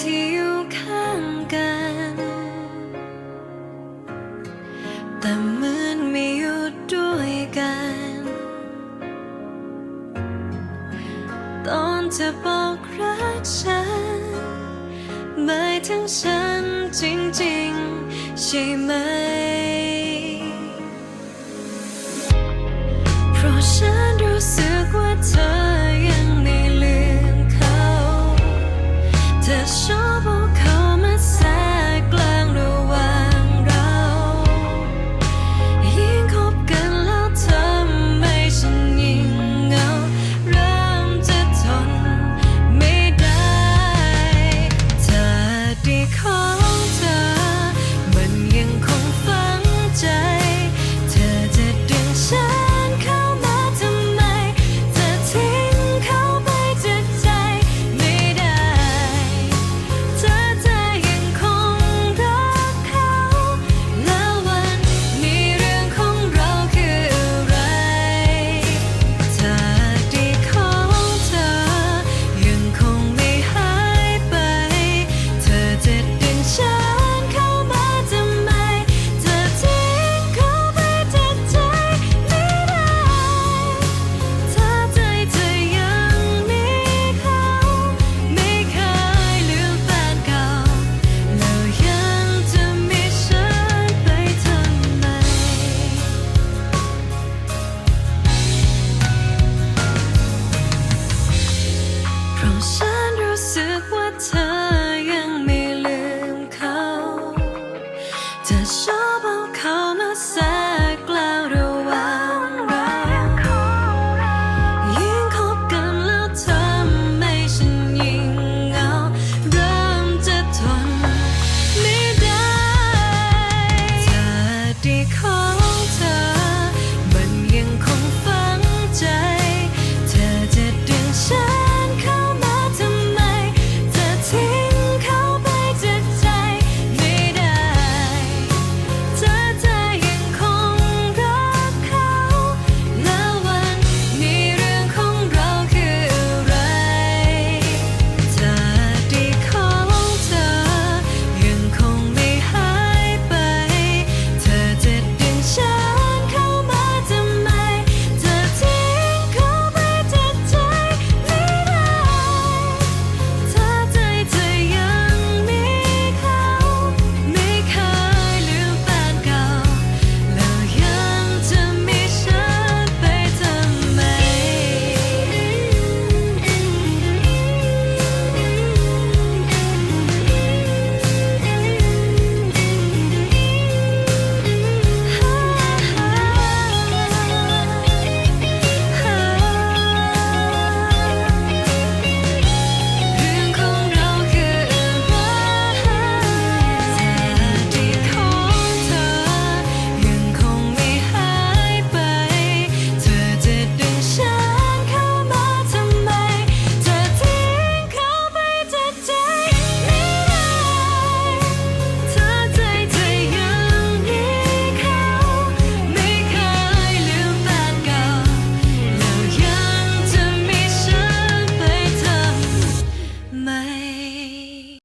ที่อยู่ข้างกัน แต่เหมือนไม่อยู่ด้วยกัน ตอนจะบอกรักฉันหมายถึงฉันจริงๆ ใช่ไหม เพราะฉันรู้สึกว่าเธอ